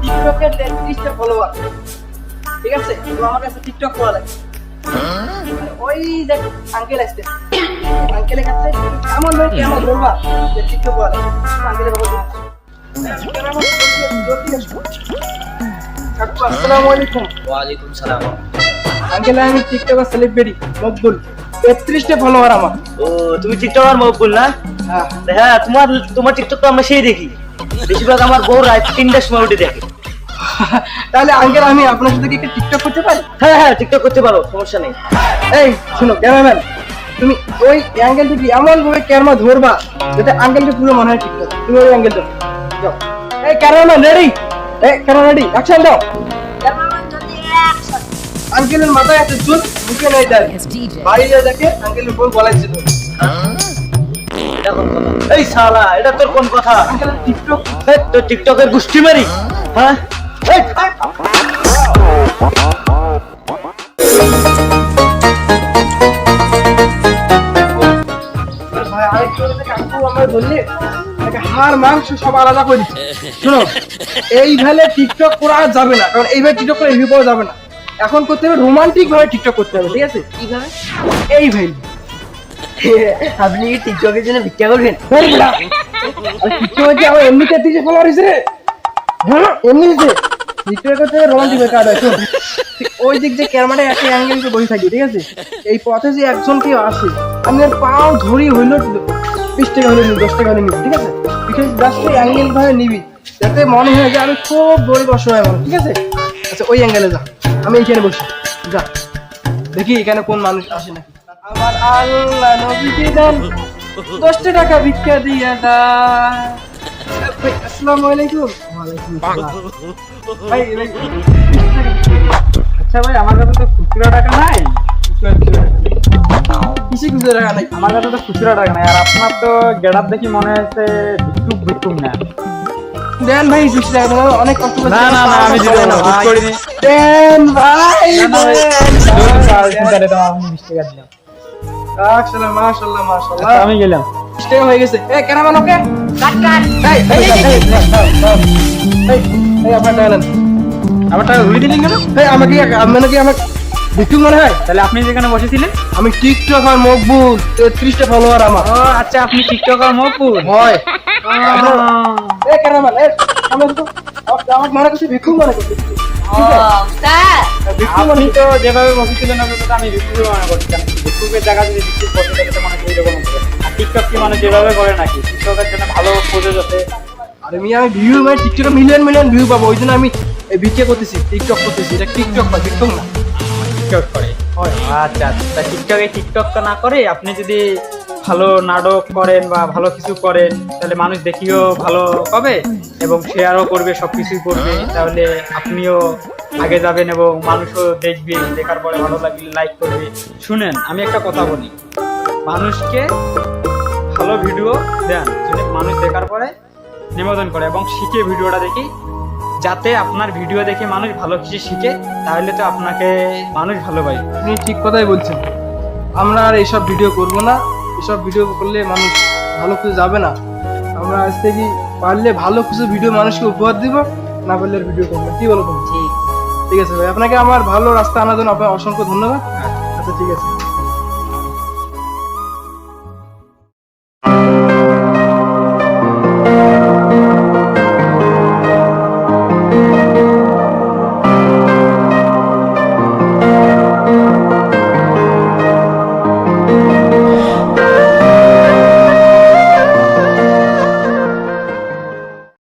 টিকটকের তেত্রিশটা ফলোয়ার ওই যে টিকটক করা লাগে আঙ্কেলের বাবা আসসালামু আলাইকুম। সালাম। আঙ্কেল আমি টিকটকের সেলিব্রিটি মকবুল। তেত্রিশটা ফলোয়ার আমার। ও তুমি টিকটকার মকবুল না? হ্যাঁ। হ্যাঁ তোমার তোমার টিকটক তো আমরা সেই দেখি। বেশিরভাগ আমার বউ রাত তিনটার সময় উঠে দেখে। তাহলে আঙ্কেল আমি আপনার সাথে কি একটু টিকটক করতে পারি? হ্যাঁ হ্যাঁ টিকটক করতে পারো সমস্যা নেই। এই শুনো ক্যামেরাম্যান তুমি ওই অ্যাঙ্গেল থেকে এমন ভাবে ক্যামেরা ধরবা যাতে আঙ্কেলকে পুরো মনে হয় ঠিক আছে তুমি ওই অ্যাঙ্গেল ধরো। যাও। এই ক্যামেরাম্যান রেডি এই ক্যামেরা রেডি অ্যাকশন দাও। আঙ্কেলের মাথায় একটা চুল মুখে নাই দেখে আঙ্কেলের বউ? এই শালা এটা তোর কোন কথা? টিকটক? তোর টিকটকের গুষ্টি মারি? হ্যাঁ? মাংস সব আলাদা করে। শোনো এইভাবে টিকটক করা যাবে না কারণ এইভাবে টিকটক করে পাওয়া যাবে না। এখন করতে হবে রোমান্টিক ভাবে টিকটক করতে হবে ঠিক আছে? কীভাবে? এই ভাই। আপনি কি টিকটকের জন্য ভিক্ষা করবেন? আমার ফলোয়ার হয়েছে হ্যাঁ এমনি হয়েছে। টিকটক করতে রোমান্টিক ভাবে কাজ আছে ওই দিক যে ক্যামেরাটা একটা অ্যাঙ্গেল বসে থাকি ঠিক আছে? এই পথে যে একজন কেউ আসে আমি আর পাও ধরি হইল বিশ টাকা হলে নিবি দশ টাকা হলে নিবি ঠিক আছে? জাস্ট অ্যাঙ্গেল ভাবে নিবি যাতে মনে হয় যে আমি খুব গরিব অসহায় মানুষ ঠিক আছে? আচ্ছা ওই অ্যাঙ্গেলে যা। আমি এখানে বসি। যা। দেখি এখানে কোন মানুষ আসে নাকি। আমার আল্লাহ নবীজি দেন দশটা টাকা ভিক্ষা দিয়া যায় আসসালামু আলাইকুম। ওয়ালাইকুম ভাই আচ্ছা ভাই আমার কাছে তো খুচরা টাকা নাই। কিসে খুঁজে টাকা নাই? আমার কাছে তো খুচরা টাকা নাই। আর আপনার তো গেটাপ দেখি মনে হচ্ছে ভিক্ষুক ভিক্ষুক না। দেন ভাই বিশ টাকা অনেক কষ্ট করে না না না আমি দিব না করিনি। দেন ভাই না। দেন। মাশাআল্লাহ মাশাআল্লাহ মাশাআল্লাহ। আচ্ছা, আমি গেলাম। বিশ হয়ে গেছে। এ কেন মান কাট কাট এই এই এই, এই, এই, এই আপনার টাকা নেন আমার টাকা ঘুরে দিলেন কেন? এই আমাকে আপনার কি মনে হয়? তাহলে আপনি যেখানে বসেছিলেন? আমি টিকটক আর মকবুল তেত্রিশটা ফলোয়ার আমার। ও আচ্ছা আপনি টিকটকার মপুর হয়। মান আমি তো আমার মনে করছি ভিক্ষুক মনে করছি। ঠিক আছে? ভিক্ষুক মনে আপনি তো যেভাবে বসেছিলেন আমি ভিক্ষুক মনে করছিলাম ভিক্ষুকের জায়গা যদি ভিক্ষুক বসে থাকে তো মানে এইরকম আর টিকটক কি মানে যেভাবে করে নাকি? টিকটকের জন্য ভালো আরে মিয়া আমি ভিউ মানে টিকটকে মিলিয়ন মিলিয়ন ভিউ পাবো। ওই জন্য আমি এই ভিডিও করতেছি টিকটক করতেছি। এটা টিকটক বা টিকটক না। টিকটক করে। আচ্ছা আচ্ছা। টিকটকে টিকটকটা না করে আপনি যদি ভালো নাটক করেন বা ভালো কিছু করেন, তাহলে মানুষ দেখিও ভালো হবে এবং শেয়ারও করবে সব কিছুই করবে। তাহলে আপনিও আগে যাবেন এবং মানুষও দেখবে, দেখার পরে ভালো লাগলে লাইক করবে। শুনেন, আমি একটা কথা বলি। মানুষকে ভালো ভিডিও দেন মানুষ দেখার পরে নিবেদন করে এবং শিখে ভিডিওটা দেখি। যাতে আপনার ভিডিও দেখে মানুষ ভালো কিছু শিখে, তাহলে তো আপনাকে মানুষ ভালোবাসে আপনি ঠিক কথাই বলছেন। আমরা আর এইসব ভিডিও করব না। এসব ভিডিও করলে মানুষ ভালো কিছু যাবে না। আমরা আজ থেকে পারলে ভালো কিছু ভিডিও মানুষকে উপহার দিব না পারলে ভিডিও করব কি বলব তুমি? ঠিক। আছে ভাই আপনাকে আমার ভালো রাস্তা আনার জন্য আপনার অসংখ্য ধন্যবাদ। আচ্ছা ঠিক আছে।